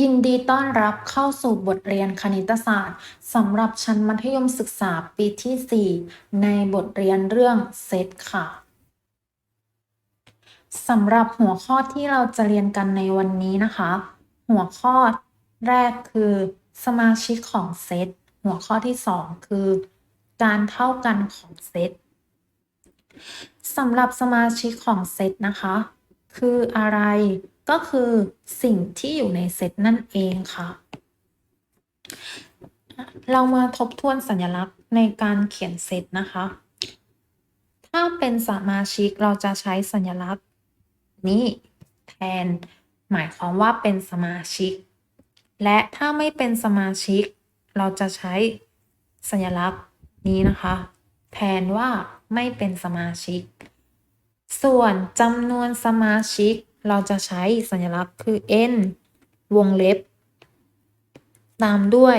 ยินดีต้อนรับเข้าสู่บทเรียนคณิตศาสตร์สำหรับชั้นมัธยมศึกษาปีที่ 4 ในบทเรียนเรื่องเซตค่ะสำหรับหัวข้อที่เราจะเรียนกันในวันนี้นะคะ หัวข้อแรกคือสมาชิกของเซตหัวข้อที่ 2 คือ การเท่ากันของเซตสำหรับสมาชิกของเซตนะคะ คืออะไร ก็คือสิ่งที่อยู่ในเซตนั่นเองค่ะ เรามาทบทวนสัญลักษณ์ในการเขียนเซตนะคะ ถ้าเป็นสมาชิกเราจะใช้สัญลักษณ์นี้แทน หมายความว่าเป็นสมาชิก และถ้าไม่เป็นสมาชิก เราจะใช้สัญลักษณ์นี้นะคะ แทนว่าไม่เป็นสมาชิก ส่วนจำนวนสมาชิก เราจะใช้สัญลักษณ์คือ n วงเล็บ ตามด้วย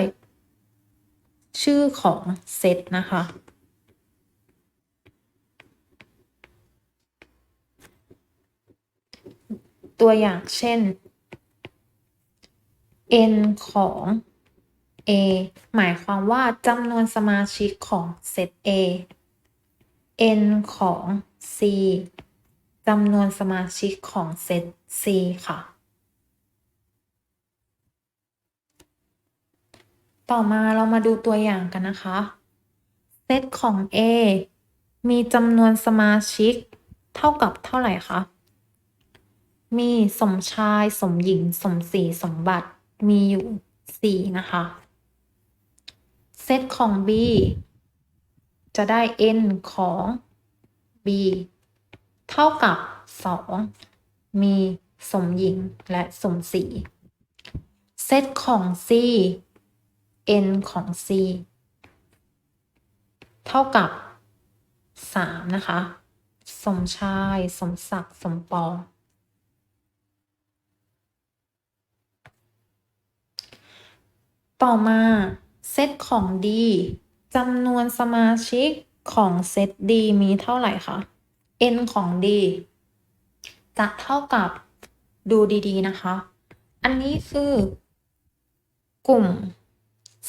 ชื่อของเซตนะคะ ตัวอย่างเช่น n ของ a หมายความว่าจำนวนสมาชิกของเซต a n ของ c จำนวนสมาชิกของเซต C ค่ะ ต่อมาเรามาดูตัวอย่างกันนะคะ เซตของ A มีจำนวนสมาชิกเท่ากับเท่าไหร่คะ มีสมชาย สมหญิง สมศรี สมบัติ มีอยู่ 4 นะคะ เซตของ B จะได้ n ของ B เท่ากับ 2 มีสมหญิงและสมศรีเซตของ C n ของ C เท่ากับ 3 นะคะ สมชาย สมศักดิ์ สมปองต่อมาเซตของ D จำนวนสมาชิกของเซต D มีเท่าไหร่คะ n ของ d จะเท่ากับดูดีๆนะคะ อันนี้คือกลุ่ม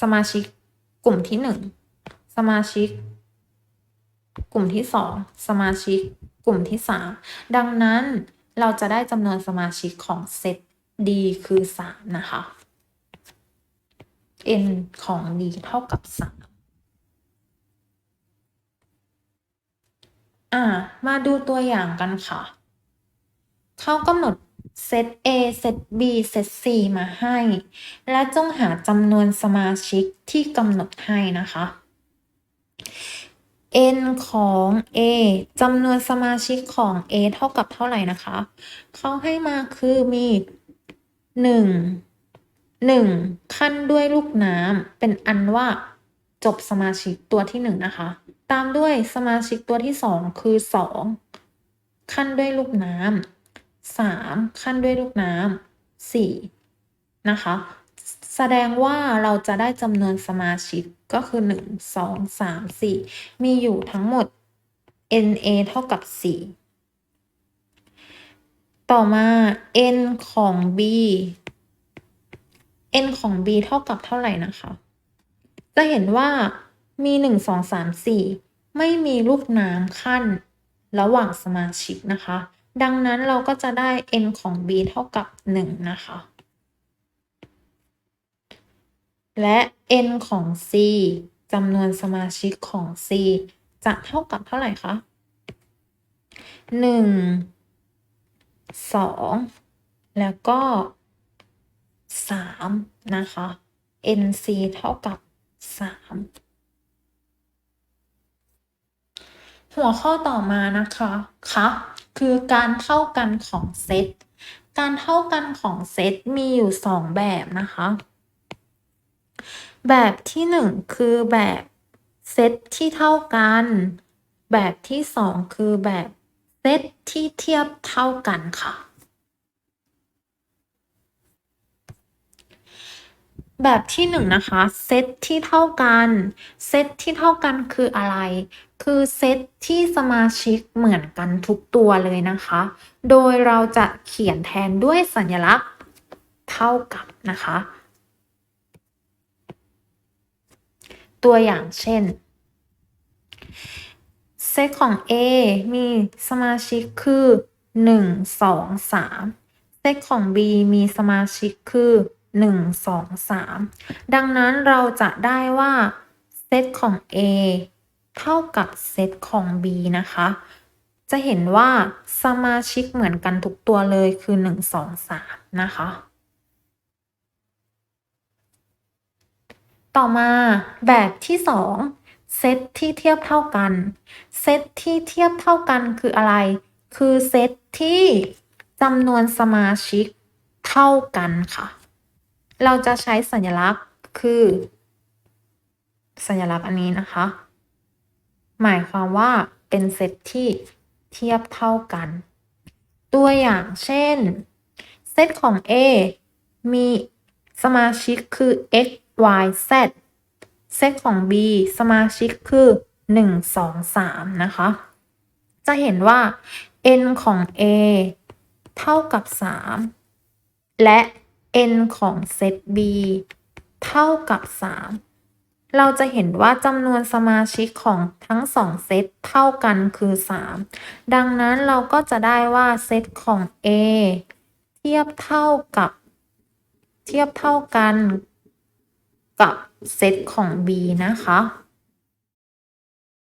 สมาชิกกลุ่มที่หนึ่งสมาชิก กลุ่มที่สองสมาชิก กลุ่มที่สามดังนั้นเราจะได้จำนวนสมาชิกของเซต D คือสามนะคะ n ของ D เท่ากับสาม อ่า มาดูตัวอย่างกันค่ะ เขากำหนดเซต A เซต B เซต C มาให้ และจงหาจำนวนสมาชิกที่กำหนดให้นะคะ n ของ A จำนวนสมาชิกของ A เท่ากับเท่าไหร่นะคะ เขาให้มาคือมี 1 1 ขั้นด้วยลูกน้ำเป็นอันว่าจบสมาชิกตัวที่ 1 นะคะ ตามด้วยสมาชิกตัวที่สองคือสองขั้นด้วยลูกน้ำสามขั้นด้วยลูกน้ำสี่นะคะ แสดงว่าเราจะได้จำนวนสมาชิกก็คือหนึ่งสองสามสี่มีอยู่ทั้งหมด NA เท่ากับสี่ต่อมา N ของ B N ของ B เท่ากับเท่าไหร่นะคะ จะเห็นว่า มีหนึ่งสองสามสี่ไม่มีลูกน้ำขั้นระหว่างสมาชิกนะคะ ดังนั้นเราก็จะได้ n ของ b เท่ากับ 1 นะคะ และ n ของ c จำนวนสมาชิกของ c จะเท่ากับเท่าไหร่คะ 1 2 แล้วก็ 3 นะคะ nc เท่ากับ 3 หัวข้อต่อมานะคะคะคือการเท่ากันของเซต การเท่ากันของเซตมีอยู่สองแบบนะคะ แบบที่หนึ่งคือแบบเซตที่เท่ากัน แบบที่สองคือแบบเซตที่เทียบเท่ากันค่ะ แบบที่หนึ่งนะคะเซตที่เท่ากัน เซตที่เท่ากันคืออะไร คือเซตที่สมาชิกเหมือนกันทุกตัวเลยนะคะ โดยเราจะเขียนแทนด้วยสัญลักษณ์เท่ากับนะคะ ตัวอย่างเช่น เซตของ A มีสมาชิกคือ 1 2 3 เซตของ B มีสมาชิกคือ 1 2 3 ดังนั้นเราจะได้ว่า เซตของ A เท่ากับเซตของ B นะคะ จะเห็นว่าสมาชิกเหมือนกันทุกตัวเลยคือ 1 2 3 นะคะ ต่อมาแบบที่ 2 เซตที่เทียบเท่ากัน เซตที่เทียบเท่ากันคืออะไร คือเซตที่จำนวนสมาชิกเท่ากันค่ะ เราจะใช้สัญลักษณ์คือ สัญลักษณ์อันนี้นะคะ หมายความว่าเป็นเซตที่เทียบเท่ากัน ตัวอย่างเช่น เซตของ A มีสมาชิกคือ x y z เซตของ B สมาชิกคือ 1 2 3 นะคะ จะเห็นว่า n ของ A เท่ากับ 3 และ n ของเซต B เท่ากับ 3 เราจะเห็นว่าจำนวนสมาชิกของทั้งสองเซตเท่ากันคือ 3 ดังนั้นเราก็จะได้ว่าเซตของ A เทียบเท่ากับ เทียบเท่ากันกับเซตของ B นะคะ